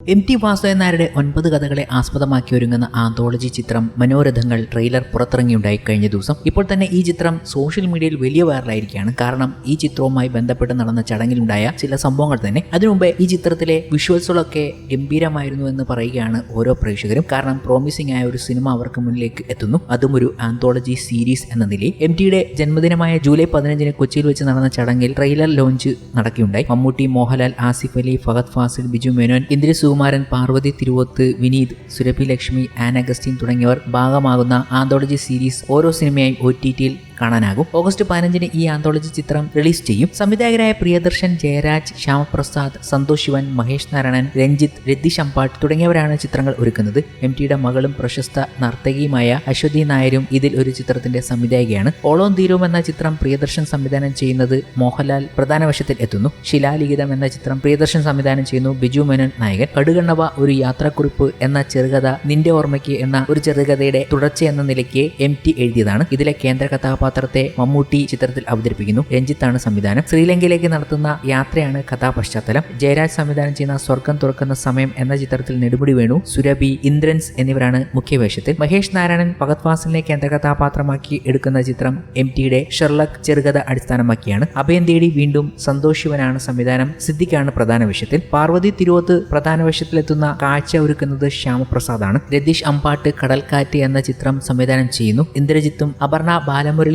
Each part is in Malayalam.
എം ടി വാസുദേവൻ നായരുടെ ഒൻപത് കഥകളെ ആസ്പദമാക്കി ഒരുങ്ങുന്ന ആന്തോളജി ചിത്രം മനോരഥങ്ങൾ ട്രെയിലർ പുറത്തിറങ്ങിയുണ്ടായി കഴിഞ്ഞ ദിവസം. ഇപ്പോൾ തന്നെ ഈ ചിത്രം സോഷ്യൽ മീഡിയയിൽ വലിയ വൈറലായിരിക്കുകയാണ്. കാരണം ഈ ചിത്രവുമായി ബന്ധപ്പെട്ട് നടന്ന ചടങ്ങിലുണ്ടായ ചില സംഭവങ്ങൾ തന്നെ. അതിനുമുമ്പ് ഈ ചിത്രത്തിലെ വിഷ്വൽസുകളൊക്കെ ഗംഭീരമായിരുന്നു എന്ന് പറയുകയാണ് ഓരോ പ്രേക്ഷകരും. കാരണം പ്രോമിസിംഗ് ആയ ഒരു സിനിമ അവർക്ക് മുന്നിലേക്ക് എത്തുന്നു. അതും ഒരു ആന്തോളജി സീരീസ് എന്ന നിലയിൽ. എം ടിയുടെ ജന്മദിനമായ ജൂലൈ പതിനഞ്ചിന് കൊച്ചിയിൽ വെച്ച് നടന്ന ചടങ്ങിൽ ട്രെയിലർ ലോഞ്ച് നടക്കുകയുണ്ടായി. മമ്മൂട്ടി മോഹൻലാൽ ആസിഫ് അലി ഫഹദ് ഫാസിൽ ബിജു മേനോൻ ഇന്ദ്ര സുകുമാരൻ പാർവതി തിരുവത്ത് വിനീത് സുരഭി ലക്ഷ്മി ആൻ അഗസ്റ്റിൻ തുടങ്ങിയവർ ഭാഗമാകുന്ന ആന്തോളജി സീരീസ് ഓരോ സിനിമയായി ഒ ടി ടിയിൽ കാണാനാകും. ഓഗസ്റ്റ് പതിനഞ്ചിന് ഈ ആന്തോളജി ചിത്രം റിലീസ് ചെയ്യും. സംവിധായകരായ പ്രിയദർശൻ ജയരാജ് ശ്യാമപ്രസാദ് സന്തോഷ് ശിവൻ മഹേഷ് നാരായണൻ രഞ്ജിത്ത് രതി അമ്പാട്ട് തുടങ്ങിയവരാണ് ചിത്രങ്ങൾ ഒരുക്കുന്നത്. എം ടിയുടെ മകളും പ്രശസ്ത നർത്തകിയുമായ അശ്വതി നായരും ഇതിൽ ഒരു ചിത്രത്തിന്റെ സംവിധായികയാണ്. ഓളോം തീരും എന്ന ചിത്രം പ്രിയദർശൻ സംവിധാനം ചെയ്യുന്നത് മോഹൻലാൽ പ്രധാന വശത്തിൽ എത്തുന്നു. ശിലാലിഖിതം എന്ന ചിത്രം പ്രിയദർശൻ സംവിധാനം ചെയ്യുന്നു ബിജു മേനൻ നായകൻ. കടുകണ്ണവ ഒരു യാത്രാക്കുറിപ്പ് എന്ന ചെറുകഥ നിന്റെ ഓർമ്മയ്ക്ക് എന്ന ഒരു ചെറുകഥയുടെ തുടർച്ച എന്ന നിലയ്ക്ക് എം ടി എഴുതിയതാണ്. ഇതിലെ കേന്ദ്ര കഥാപാത്രത്തെ മമ്മൂട്ടി ചിത്രത്തിൽ അവതരിപ്പിക്കുന്നു. രഞ്ജിത്താണ് സംവിധാനം. ശ്രീലങ്കയിലേക്ക് നടത്തുന്ന യാത്രയാണ് കഥാപശ്ചാത്തലം. ജയരാജ് സംവിധാനം ചെയ്യുന്ന സ്വർഗം തുറക്കുന്ന സമയം എന്ന ചിത്രത്തിൽ നെടുമുടി വേണു സുരഭി ഇന്ദ്രൻസ് എന്നിവരാണ് മുഖ്യവേഷത്തിൽ. മഹേഷ് നാരായണൻ ഭഗത് കേന്ദ്ര കഥാപാത്രമാക്കി എടുക്കുന്ന ചിത്രം എം ടിയുടെ ഷെർലക് ചെറുകഥ അടിസ്ഥാനമാക്കിയാണ്. അഭയം തേടി വീണ്ടും സന്തോഷ് ശിവനാണ് സംവിധാനം. സിദ്ദിഖാണ് പ്രധാന വേഷത്തിൽ. പാർവതി തിരുവത്ത് പ്രധാന വേഷത്തിലെത്തുന്ന കാഴ്ച ഒരുക്കുന്നത് ശ്യാമപ്രസാദാണ്. രതീഷ് അമ്പാട്ട് കടൽക്കാറ്റ് എന്ന ചിത്രം സംവിധാനം ചെയ്യുന്നു. ഇന്ദ്രജിത്തും അപർണ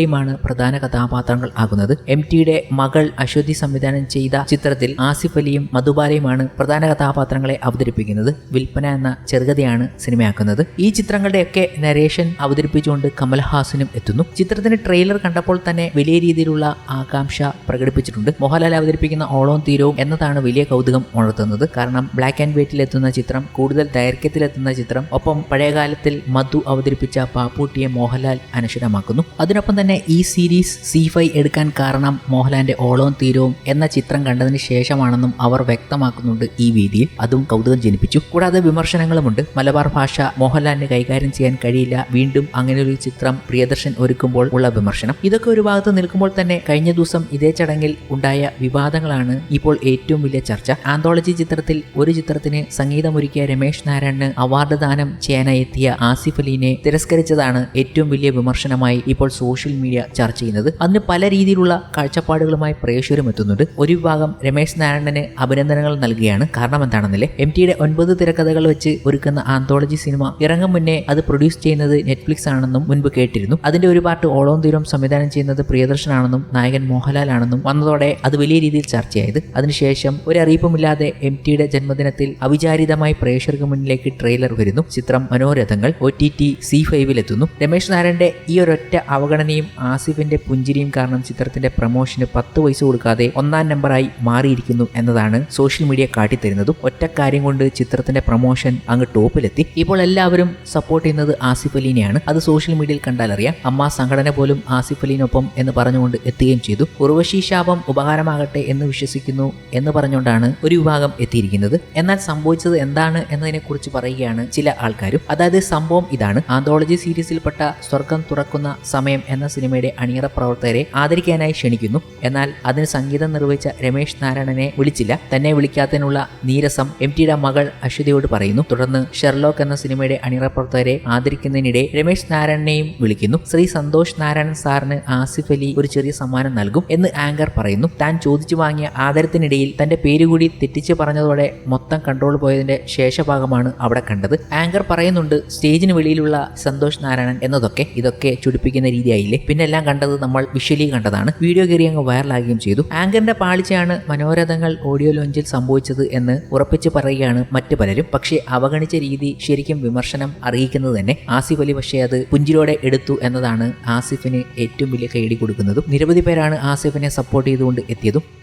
ബാലമുരളിയുമാണ് പ്രധാന കഥാപാത്രങ്ങൾ ആകുന്നത്. എം ടിയുടെ മകൾ അശ്വതി സംവിധാനം ചെയ്ത ചിത്രത്തിൽ ആസിഫ് അലിയും മധുബാലയുമാണ് പ്രധാന കഥാപാത്രങ്ങളെ അവതരിപ്പിക്കുന്നത്. വിൽപ്പന എന്ന ചെറുകഥയാണ് സിനിമയാക്കുന്നത്. ഈ ചിത്രങ്ങളുടെയൊക്കെ നരേഷൻ അവതരിപ്പിച്ചുകൊണ്ട് കമൽഹാസനും എത്തുന്നു. ചിത്രത്തിന്റെ ട്രെയിലർ കണ്ടപ്പോൾ തന്നെ വലിയ രീതിയിലുള്ള ആകാംക്ഷ പ്രകടിപ്പിച്ചിട്ടുണ്ട്. മോഹൻലാൽ അവതരിപ്പിക്കുന്ന ഓളവും തീരവും എന്നതാണ് വലിയ കൗതുകം ഉണർത്തുന്നത്. കാരണം ബ്ലാക്ക് ആൻഡ് വൈറ്റിൽ എത്തുന്ന ചിത്രം കൂടുതൽ ദൈർഘ്യത്തിലെത്തുന്ന ചിത്രം ഒപ്പം പഴയകാലത്തിൽ മധു അവതരിപ്പിച്ച പാപ്പൂട്ടിയെ മോഹൻലാൽ അനശ്വരമാക്കുന്നു. അതിനൊപ്പം തന്നെ ഈ സീരീസ് സി ഫൈവ് എടുക്കാൻ കാരണം മോഹൻലാലിന്റെ ഓളവും തീരവും എന്ന ചിത്രം കണ്ടതിന് ശേഷമാണെന്നും അവർ വ്യക്തമാക്കുന്നുണ്ട് ഈ വീതിയിൽ അതും കൗതുകം ജനിപ്പിച്ചു. കൂടാതെ വിമർശനങ്ങളുമുണ്ട്. മലബാർ ഭാഷ മോഹൻലാലിന് കൈകാര്യം ചെയ്യാൻ കഴിയില്ല. വീണ്ടും അങ്ങനെ ഒരു ചിത്രം പ്രിയദർശൻ ഒരുക്കുമ്പോൾ ഉള്ള വിമർശനം. ഇതൊക്കെ ഒരു ഭാഗത്ത് നിൽക്കുമ്പോൾ തന്നെ കഴിഞ്ഞ ദിവസം ഇതേ ചടങ്ങിൽ ഉണ്ടായ വിവാദങ്ങളാണ് ഇപ്പോൾ ഏറ്റവും വലിയ ചർച്ച. ആന്തോളജി ചിത്രത്തിൽ ഒരു ചിത്രത്തിന് സംഗീതമൊരുക്കിയ രമേശ് നാരായണന് അവാർഡ് ദാനം ചെയ്യാനായി എത്തിയ ആസിഫ് അലീനെ തിരസ്കരിച്ചതാണ് ഏറ്റവും വലിയ വിമർശനമായി ഇപ്പോൾ സോഷ്യൽ മീഡിയ ചർച്ച ചെയ്യുന്നത്. അതിന് പല രീതിയിലുള്ള കാഴ്ചപ്പാടുകളുമായി പ്രേക്ഷകരും എത്തുന്നുണ്ട്. ഒരു വിഭാഗം രമേശ് നാരായണന് അഭിനന്ദനങ്ങൾ നൽകുകയാണ്. കാരണം എന്താണെന്നില്ലേ? എം ടിയുടെ ഒൻപത് തിരക്കഥകൾ വെച്ച് ഒരുക്കുന്ന ആന്തോളജി സിനിമ ഇറങ്ങും മുന്നേ അത് പ്രൊഡ്യൂസ് ചെയ്യുന്നത് നെറ്റ്ഫ്ലിക്സ് ആണെന്നും മുൻപ് കേട്ടിരുന്നു. അതിന്റെ ഒരു പാട്ട് ഓളോം തീരം സംവിധാനം ചെയ്യുന്നത് പ്രിയദർശനാണെന്നും നായകൻ മോഹൻലാൽ ആണെന്നും വന്നതോടെ അത് വലിയ രീതിയിൽ ചർച്ചയായത്. അതിനുശേഷം ഒരു അറിയിപ്പുമില്ലാതെ എം ടിയുടെ ജന്മദിനത്തിൽ അവിചാരിതമായി പ്രേക്ഷകർക്ക് മുന്നിലേക്ക് ട്രെയിലർ വരുന്നു. ചിത്രം മനോരഥങ്ങൾ ഒ ടി ടി സി ഫൈവിൽ എത്തുന്നു. രമേശ് നാരായണന്റെ ഈ ഒരൊറ്റ അവഗണനയും ആസിഫിന്റെ പുഞ്ചിരിയും കാരണം ചിത്രത്തിന്റെ പ്രമോഷന് പത്ത് പൈസ കൊടുക്കാതെ ഒന്നാം നമ്പറായി മാറിയിരിക്കുന്നു എന്നതാണ് സോഷ്യൽ മീഡിയ കാട്ടിത്തരുന്നതും ഒറ്റക്കാര്യം കൊണ്ട് ചിത്രത്തിന്റെ പ്രമോഷൻ അങ്ങ് ടോപ്പിലെത്തി. ഇപ്പോൾ എല്ലാവരും സപ്പോർട്ട് ചെയ്യുന്നത് ആസിഫ് അലീനെയാണ്. അത് സോഷ്യൽ മീഡിയയിൽ കണ്ടാൽ അറിയാം. അമ്മ സംഘടന പോലും ആസിഫ് അലീനൊപ്പം എന്ന് പറഞ്ഞുകൊണ്ട് എത്തുകയും ചെയ്തു. ഉർവശി ശാപം ഉപകാരമാകട്ടെ എന്ന് വിശ്വസിക്കുന്നു എന്ന് പറഞ്ഞുകൊണ്ടാണ് ഒരു വിഭാഗം എത്തിയിരിക്കുന്നത്. എന്നാൽ സംഭവിച്ചത് എന്താണ് എന്നതിനെക്കുറിച്ച് പറയുകയാണ് ചില ആൾക്കാരും. അതായത് സംഭവം ഇതാണ്. ആന്തോളജി സീരീസിൽപ്പെട്ട സ്വർഗം തുറക്കുന്ന സമയം എന്ന സിനിമയുടെ അണിയറ പ്രവർത്തകരെ ആദരിക്കാനായി ക്ഷണിക്കുന്നു. എന്നാൽ അതിന് സംഗീതം നിർവഹിച്ച രമേശ് നാരായണനെ വിളിച്ചില്ല. തന്നെ വിളിക്കാത്തതിനുള്ള നീരസം എം ടിയുടെ മകൾ അശ്വതിയോട് പറയുന്നു. തുടർന്ന് ഷെർലോക്ക് എന്ന സിനിമയുടെ അണിയറ പ്രവർത്തകരെ ആദരിക്കുന്നതിനിടെ രമേശ് നാരായണനെയും വിളിക്കുന്നു. ശ്രീ സന്തോഷ് നാരായണൻ സാറിന് ആസിഫ് അലി ഒരു ചെറിയ സമ്മാനം നൽകും എന്ന് ആങ്കർ പറയുന്നു. താൻ ചോദിച്ചു വാങ്ങിയ ആദരത്തിനിടയിൽ തന്റെ പേരുകൂടി തെറ്റിച്ച് പറഞ്ഞതോടെ മൊത്തം കൺട്രോൾ പോയതിന്റെ ശേഷഭാഗമാണ് അവിടെ കണ്ടത്. ആങ്കർ പറയുന്നുണ്ട് സ്റ്റേജിന് വെളിയിലുള്ള സന്തോഷ് നാരായണൻ എന്നതൊക്കെ ഇതൊക്കെ ചുടിപ്പിക്കുന്ന രീതിയായില്ലേ? പിന്നെ എല്ലാം കണ്ടത് നമ്മൾ വിഷ്വലി കണ്ടതാണ്. വീഡിയോ കയറി അങ്ങ് വൈറലാകുകയും ചെയ്തു. ആങ്കറിന്റെ പാളിച്ചയാണ് മനോരഥങ്ങൾ ഓഡിയോ ലോഞ്ചിൽ സംഭവിച്ചത് എന്ന് ഉറപ്പിച്ച് പറയുകയാണ് മറ്റു പലരും. പക്ഷേ അവഗണിച്ച രീതി ശരിക്കും വിമർശനം അറിയിക്കുന്നത് തന്നെ. ആസിഫ് അലി പക്ഷേ അത് പുഞ്ചിരോടെ എടുത്തു എന്നതാണ് ആസിഫിന് ഏറ്റവും വലിയ കൈയടി കൊടുക്കുന്നതും. നിരവധി പേരാണ് ആസിഫിനെ സപ്പോർട്ട് ചെയ്തുകൊണ്ട് എത്തിയതും.